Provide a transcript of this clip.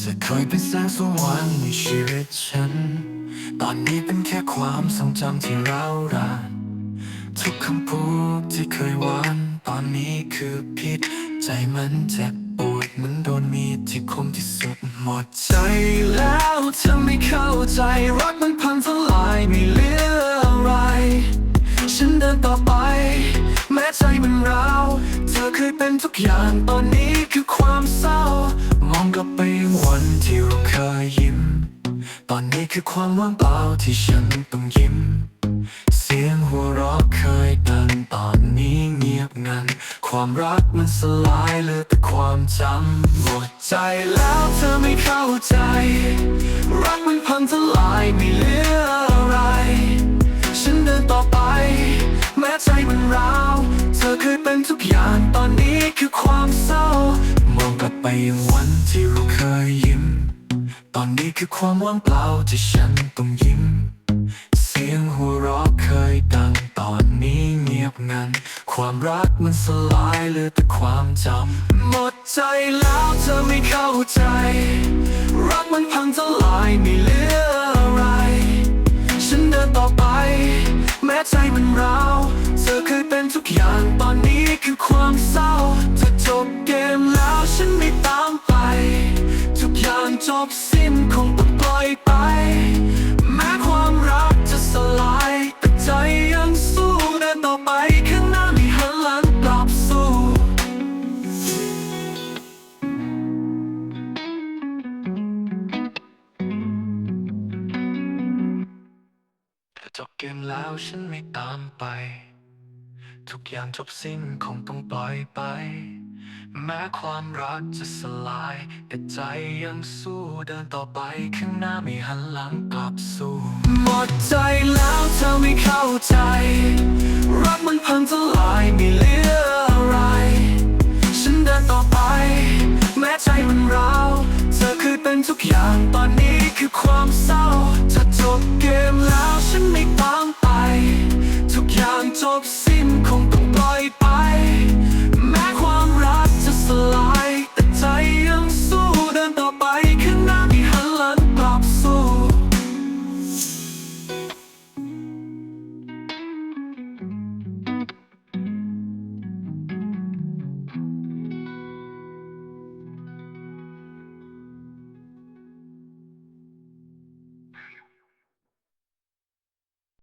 จะเคยเป็นแสงสว่างในชีวิตฉัน ตอนนี้เป็นแค่ความทรงจำที่ร้าวราน ทุกคำพูดที่เคยหวาน ตอนนี้คือพิษ ใจมันเจ็บปวดเหมือนโดนมีดที่คมที่สุดหมดใจแล้วเธอไม่เข้าใจ รักมันพังทลายไม่เหลืออะไร ฉันเดินต่อไป แม้ใจมันร้าว เธอเคยเป็นทุกอย่างตอนนี้คือความเศร้า ที่เราเคยยิ้ม ตอนนี้คือความว่างเปล่าที่ฉันต้องยิ้ม เสียงหัวเราะเคยดังตอนนี้เงียบงัน ความรักมันสลายเหลือแต่ความจำหมดใจแล้วเธอไม่เข้าใจ รักมันพังทลายไม่เหลืออะไร ฉันเดินต่อไป แม้ใจมันร้าว เธอเคยเป็นทุกอย่างตอนนี้คือความเศร้ามองกลับไปยัง คือความว่างเปล่าที่ฉันต้องยิ้ม เสียงหัวเราะเคยดังตอนนี้เงียบงัน ความรักมันสลายเหลือแต่ความจำ หมดใจแล้วเธอไม่เข้าใจ รักมันพังทลายไม่เหลืออะไร ฉันเดินต่อไป แม้ใจมันร้าวเธอเคยเป็นทุกอย่างตอนนี้คือความเศร้าเธอจบเกมแล้วฉันไม่ตามไป ทุกอย่างจบ จบเกมแล้วฉันไม่ตามไป ทุกอย่างจบสิ้นคงต้องปล่อยไป แม้ความรักจะสลาย แต่ใจยังสู้เดินต่อไปข้างหน้าไม่หันหลังกลับสู้หมดใจแล้วเธอไม่เข้าใจ รักมันพังทลายไม่เหลืออะไร ฉันเดินต่อไป แม้ใจมันร้าว เธอคือเป็นทุกอย่างตอนนี้คือความเศร้า